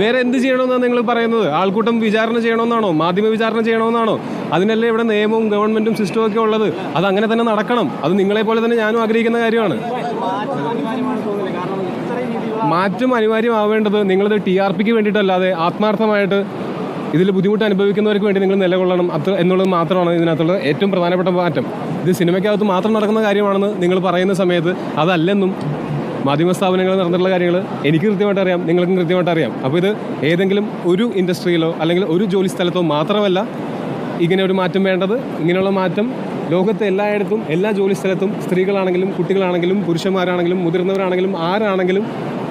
വേറെ എന്ത് ചെയ്യണമെന്നാണ് നിങ്ങൾ പറയുന്നത്? ആൾക്കൂട്ടം വിചാരണ ചെയ്യണമെന്നാണോ? മാധ്യമ വിചാരണ ചെയ്യണമെന്നാണോ? അതിനല്ലേ ഇവിടെ നിയമവും ഗവൺമെന്റും സിസ്റ്റവും ഒക്കെ ഉള്ളത്? അത് അങ്ങനെ തന്നെ നടക്കണം. അത് നിങ്ങളെ പോലെ തന്നെ ഞാനും ആഗ്രഹിക്കുന്ന കാര്യമാണ്. മാറ്റം അനിവാര്യമാവേണ്ടത് നിങ്ങളത് ടി ആർ പിക്ക് വേണ്ടിയിട്ടല്ലാതെ ആത്മാർത്ഥമായിട്ട് ഇതിൽ ബുദ്ധിമുട്ട് അനുഭവിക്കുന്നവർക്ക് വേണ്ടി നിങ്ങൾ നിലകൊള്ളണം. അത്ര എന്നുള്ളത് മാത്രമാണ് ഇതിനകത്തുള്ള ഏറ്റവും പ്രധാനപ്പെട്ട മാറ്റം. ഇത് സിനിമയ്ക്കകത്ത് മാത്രം നടക്കുന്ന കാര്യമാണെന്ന് നിങ്ങൾ പറയുന്ന സമയത്ത് അതല്ലെന്നും മാധ്യമ സ്ഥാപനങ്ങൾ നടന്നിട്ടുള്ള കാര്യങ്ങൾ എനിക്ക് കൃത്യമായിട്ട് അറിയാം നിങ്ങൾക്കും കൃത്യമായിട്ട് അറിയാം. അപ്പോൾ ഇത് ഏതെങ്കിലും ഒരു ഇൻഡസ്ട്രിയിലോ അല്ലെങ്കിൽ ഒരു ജോലി സ്ഥലത്തോ മാത്രമല്ല ഇങ്ങനെ ഒരു മാറ്റം വേണ്ടത്. ഇങ്ങനെയുള്ള മാറ്റം ലോകത്തെ എല്ലായിടത്തും എല്ലാ ജോലി സ്ഥലത്തും സ്ത്രീകളാണെങ്കിലും കുട്ടികളാണെങ്കിലും പുരുഷന്മാരാണെങ്കിലും മുതിർന്നവരാണെങ്കിലും ആരാണെങ്കിലും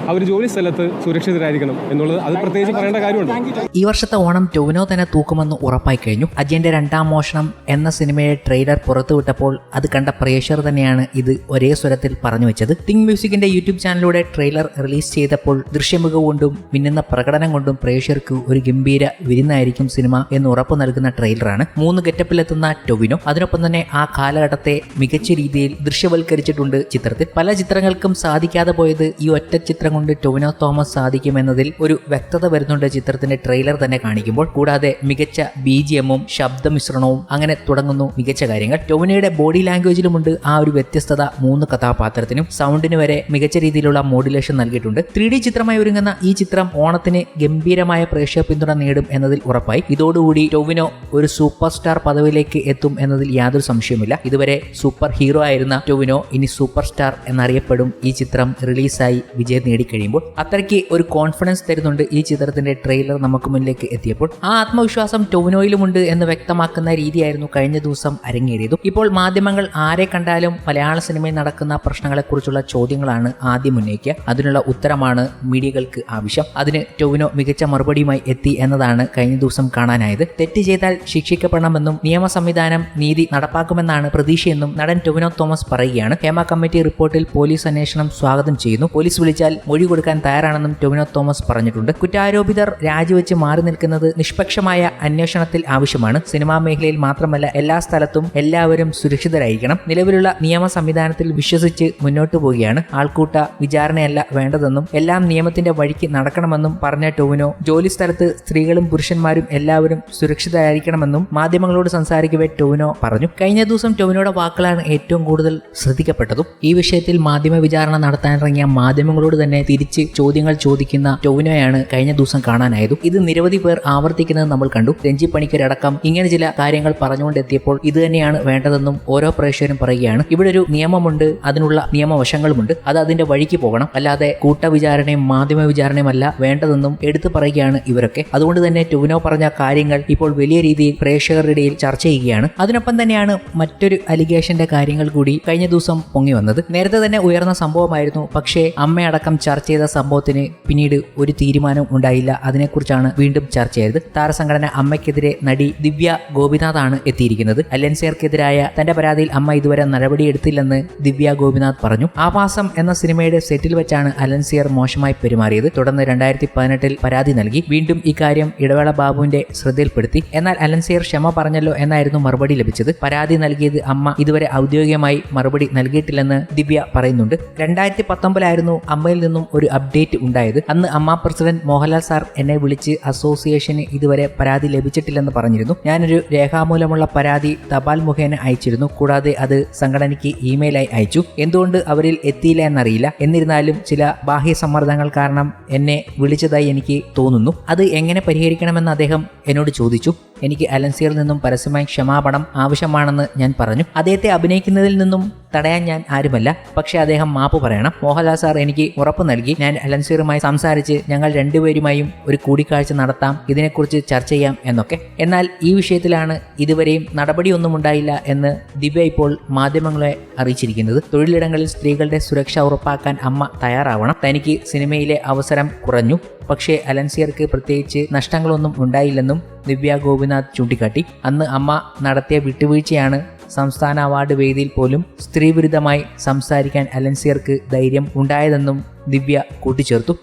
അവർ ജോലി സ്ഥലത്ത് സുരക്ഷിതരായിരിക്കണം എന്നുള്ളത് അത് പ്രത്യേകിച്ച് പറയേണ്ട കാര്യമുണ്ട്. ഈ വർഷത്തെ ഓണം ടൊവിനോ തന്നെ തൂക്കുമെന്ന് ഉറപ്പായി കഴിഞ്ഞു. അജയന്റെ രണ്ടാം മോഷണം എന്ന സിനിമയുടെ ട്രെയിലർ പുറത്തുവിട്ടപ്പോൾ അത് കണ്ട പ്രേക്ഷകർ തന്നെയാണ് ഇത് ഒരേ സ്വരത്തിൽ പറഞ്ഞു വെച്ചത്. തിങ് മ്യൂസിക്കിന്റെ യൂട്യൂബ് ചാനലിലൂടെ ട്രെയിലർ റിലീസ് ചെയ്തപ്പോൾ ദൃശ്യമുഖ കൊണ്ടും മിന്നുന്ന പ്രകടനം കൊണ്ടും പ്രേക്ഷകർക്ക് ഒരു ഗംഭീര വിരുന്നായിരിക്കും സിനിമ എന്ന് ഉറപ്പ് നൽകുന്ന ട്രെയിലറാണ്. മൂന്ന് ഗെറ്റപ്പിലെത്തുന്ന ടൊവിനോ. അതിനൊപ്പം തന്നെ ആ കാലഘട്ടത്തെ മികച്ച രീതിയിൽ ദൃശ്യവൽക്കരിച്ചിട്ടുണ്ട് ചിത്രത്തിൽ. പല ചിത്രങ്ങൾക്കും സാധിക്കാതെ പോയത് ഈ ഒറ്റ ചിത്രം കൊണ്ട് ടൊവിനോ തോമസ് സാധിക്കുമെന്നതിൽ ഒരു വ്യക്തത വരുന്നുണ്ട് ചിത്രത്തിന്റെ ട്രെയിലർ തന്നെ കാണിക്കുമ്പോൾ. കൂടാതെ മികച്ച ബി ജി എമ്മും ശബ്ദമിശ്രണവും അങ്ങനെ തുടങ്ങുന്നു മികച്ച കാര്യങ്ങൾ. ടൊവിനോയുടെ ബോഡി ലാംഗ്വേജിലുമുണ്ട് ആ ഒരു വ്യത്യസ്തത മൂന്ന് കഥാപാത്രത്തിനും. സൗണ്ടിന് വരെ മികച്ച രീതിയിലുള്ള മോഡുലേഷൻ നൽകിയിട്ടുണ്ട്. ത്രീ ഡി ചിത്രമായി ഒരുങ്ങുന്ന ഈ ചിത്രം ഓണത്തിന് ഗംഭീരമായ പ്രേക്ഷക പിന്തുണ നേടും എന്നതിൽ ഉറപ്പായി. ഇതോടുകൂടി ടൊവിനോ ഒരു സൂപ്പർ സ്റ്റാർ പദവിയിലേക്ക് എത്തും എന്നതിൽ യാതൊരു സംശയവുമില്ല. ഇതുവരെ സൂപ്പർ ഹീറോ ആയിരുന്ന ടൊവിനോ ഇനി സൂപ്പർ സ്റ്റാർ എന്നറിയപ്പെടും. ഈ ചിത്രം റിലീസായി വിജയം നേടിക്കഴിയുമ്പോൾ അത്രയ്ക്ക് ഒരു കോൺഫിഡൻസ് തരുന്നുണ്ട് ഈ ചിത്രത്തിന്റെ ട്രെയിലർ നമുക്ക് മുന്നിലേക്ക് എത്തിയപ്പോൾ. ആ ആത്മവിശ്വാസം ടൊവിനോയിലുമുണ്ട് എന്ന് വ്യക്തമാക്കുന്ന രീതിയായിരുന്നു കഴിഞ്ഞ ദിവസം അരങ്ങേറിയതും. ഇപ്പോൾ മാധ്യമങ്ങൾ ആരെ കണ്ടാലും മലയാള സിനിമയിൽ നടക്കുന്ന പ്രശ്നങ്ങളെക്കുറിച്ചുള്ള ചോദ്യങ്ങളാണ് ആദ്യം ഉന്നയിക്കുക. അതിനുള്ള ഉത്തരമാണ് മീഡിയകൾക്ക് ആവശ്യം. അതിന് ടോവിനോ മികച്ച മറുപടിയുമായി എത്തി എന്നതാണ് കഴിഞ്ഞ ദിവസം കാണാനായത്. തെറ്റ് ചെയ്താൽ ശിക്ഷിക്കപ്പെടണമെന്നും നിയമ സംവിധാനം നീതി നടപ്പാക്കുമെന്നാണ് പ്രതീക്ഷയെന്നും നടൻ ടൊവിനോ തോമസ് പറയുകയാണ്. ഹേമ കമ്മിറ്റി റിപ്പോർട്ടിൽ പോലീസ് അന്വേഷണം സ്വാഗതം ചെയ്യുന്നു. പോലീസ് വിളിച്ചാൽ മൊഴി കൊടുക്കാൻ തയ്യാറാണെന്നും ടൊവിനോ തോമസ് പറഞ്ഞിട്ടുണ്ട്. കുറ്റാരോപിതർ രാജിവെച്ച് മാറി നിൽക്കുന്നത് നിഷ്പക്ഷമായ അന്വേഷണത്തിൽ ആവശ്യമാണ്. സിനിമാ മേഖലയിൽ മാത്രമല്ല എല്ലാ സ്ഥലത്തും എല്ലാവരും സുരക്ഷിതരായിരിക്കണം. നിലവിലുള്ള നിയമ സംവിധാനത്തിൽ വിശ്വസിച്ച് മുന്നോട്ടു പോവുകയാണ്. ആൾക്കൂട്ട വിചാരണയല്ല വേണ്ടതെന്നും എല്ലാം നിയമത്തിന്റെ വഴിക്ക് നടക്കണമെന്നും പറഞ്ഞ ടൊവിനോ ജോലി സ്ഥലത്ത് സ്ത്രീകളും പുരുഷന്മാരും എല്ലാവരും സുരക്ഷിതരായിരിക്കണമെന്നും മാധ്യമങ്ങളോട് സംസാരിക്കവേ ടൊവിനോ പറഞ്ഞു. കഴിഞ്ഞ ദിവസം ടൊവിനോയുടെ വാക്കുകളാണ് ഏറ്റവും കൂടുതൽ ശ്രദ്ധിക്കപ്പെട്ടതും. ഈ വിഷയത്തിൽ മാധ്യമ വിചാരണ നടത്താനിറങ്ങിയ മാധ്യമങ്ങളോട് തന്നെ തിരിച്ച് ചോദ്യങ്ങൾ ചോദിക്കുന്ന ടൊവിനോയാണ് കഴിഞ്ഞ ദിവസം കാണാനായതും. ഇത് നിരവധി പേർ ആവർത്തിക്കുന്നത് നമ്മൾ കണ്ടു. രഞ്ജി പണിക്കരടക്കം ഇങ്ങനെ ചില കാര്യങ്ങൾ പറഞ്ഞുകൊണ്ടെത്തിയപ്പോൾ ഇത് തന്നെയാണ് വേണ്ടതെന്നും ഓരോ പ്രേക്ഷകരും പറയുകയാണ്. ഇവിടെ ഒരു നിയമമുണ്ട് അതിനുള്ള നിയമവശങ്ങളുമുണ്ട്. അത് അതിന്റെ വഴിക്ക് പോകണം. അല്ലാതെ കൂട്ടവിചാരണയും മാധ്യമ വിചാരണയും അല്ല വേണ്ടതെന്നും എടുത്തു പറയുകയാണ് ഇവരൊക്കെ. അതുകൊണ്ട് തന്നെ ടൊവിനോ പറഞ്ഞ കാര്യങ്ങൾ ഇപ്പോൾ വലിയ രീതിയിൽ പ്രേക്ഷകരുടെ ഇടയിൽ ചർച്ച ചെയ്യുകയാണ്. അതിനൊപ്പം തന്നെയാണ് മറ്റൊരു അലിഗേഷന്റെ കാര്യങ്ങൾ കൂടി കഴിഞ്ഞ ദിവസം പൊങ്ങി വന്നത്. നേരത്തെ തന്നെ ഉയർന്ന സംഭവമായിരുന്നു. പക്ഷേ അമ്മയടക്കം ചെയ്ത സംഭവത്തിന് പിന്നീട് ഒരു തീരുമാനം ഉണ്ടായില്ല. അതിനെക്കുറിച്ചാണ് വീണ്ടും ചർച്ച ചെയ്തത്. താരസംഘടന അമ്മയ്ക്കെതിരെ നടി ദിവ്യ ഗോപിനാഥാണ് എത്തിയിരിക്കുന്നത്. അലൻസിയർക്കെതിരായ തന്റെ പരാതിയിൽ അമ്മ ഇതുവരെ നടപടിയെടുത്തില്ലെന്ന് ദിവ്യ ഗോപിനാഥ് പറഞ്ഞു. ആവാസം എന്ന സിനിമയുടെ സെറ്റിൽ വെച്ചാണ് അലൻസിയർ മോശമായി പെരുമാറിയത്. തുടർന്ന് രണ്ടായിരത്തി പതിനെട്ടിൽ പരാതി നൽകി. വീണ്ടും ഇക്കാര്യം ഇടവേള ബാബുവിന്റെ ശ്രദ്ധയിൽപ്പെടുത്തി. എന്നാൽ അലൻസിയർ ക്ഷമ പറഞ്ഞല്ലോ എന്നായിരുന്നു മറുപടി ലഭിച്ചത്. പരാതി നൽകിയത് അമ്മ ഇതുവരെ ഔദ്യോഗികമായി മറുപടി നൽകിയിട്ടില്ലെന്ന് ദിവ്യ പറയുന്നുണ്ട്. രണ്ടായിരത്തി പത്തൊമ്പതിലായിരുന്നു അമ്മയിൽ നിന്നും ഒരു അപ്ഡേറ്റ് ഉണ്ടായത്. അന്ന് അമ്മ പ്രസിഡന്റ് മോഹൻലാൽ സാർ എന്നെ വിളിച്ച് അസോസിയേഷന് ഇതുവരെ പരാതി ലഭിച്ചിട്ടില്ലെന്ന് പറഞ്ഞിരുന്നു. ഞാനൊരു രേഖാമൂലമുള്ള പരാതി തപാൽ മുഖേന അയച്ചിരുന്നു. കൂടാതെ അത് സംഘടനയ്ക്ക് ഇമെയിലായി അയച്ചു. എന്തുകൊണ്ട് അവരിൽ എത്തിയില്ല എന്നറിയില്ല. എന്നിരുന്നാലും ചില ബാഹ്യ സമ്മർദ്ദങ്ങൾ കാരണം എന്നെ വിളിച്ചതായി എനിക്ക് തോന്നുന്നു. അത് എങ്ങനെ പരിഹരിക്കണമെന്ന് അദ്ദേഹം എന്നോട് ചോദിച്ചു. എനിക്ക് അലൻസിയറിൽ നിന്നും പരസ്യമായി ക്ഷമാപണം ആവശ്യമാണെന്ന് ഞാൻ പറഞ്ഞു. അദ്ദേഹത്തെ അഭിനയിക്കുന്നതിൽ നിന്നും തടയാൻ ഞാൻ ആരുമല്ല. പക്ഷേ അദ്ദേഹം മാപ്പ് പറയണം. മോഹൻലാൽ സാർ എനിക്ക് ഉറപ്പ് നൽകി ഞാൻ അലൻസീറുമായി സംസാരിച്ച് ഞങ്ങൾ രണ്ടുപേരുമായും ഒരു കൂടിക്കാഴ്ച നടത്താം ഇതിനെക്കുറിച്ച് ചർച്ച ചെയ്യാം എന്നൊക്കെ. എന്നാൽ ഈ വിഷയത്തിലാണ് ഇതുവരെയും നടപടിയൊന്നും ഉണ്ടായില്ല എന്ന് ദിവ്യ ഇപ്പോൾ മാധ്യമങ്ങളെ അറിയിച്ചിരിക്കുന്നത്. തൊഴിലിടങ്ങളിൽ സ്ത്രീകളുടെ സുരക്ഷ ഉറപ്പാക്കാൻ അമ്മ തയ്യാറാവണം. തനിക്ക് സിനിമയിലെ അവസരം കുറഞ്ഞു. പക്ഷേ അലൻസിയർക്ക് പ്രത്യേകിച്ച് നഷ്ടങ്ങളൊന്നും ഉണ്ടായില്ലെന്നും ദിവ്യ ഗോപിനാഥ് ചൂണ്ടിക്കാട്ടി. അന്ന് അമ്മ നടത്തിയ വിട്ടുവീഴ്ചയാണ് സംസ്ഥാന അവാർഡ് വേദിയിൽ പോലും സ്ത്രീവിരുദ്ധമായി സംസാരിക്കാൻ അലൻസിയർക്ക് ധൈര്യം ഉണ്ടായതെന്നും ദിവ്യ കൂട്ടിച്ചേർത്തു.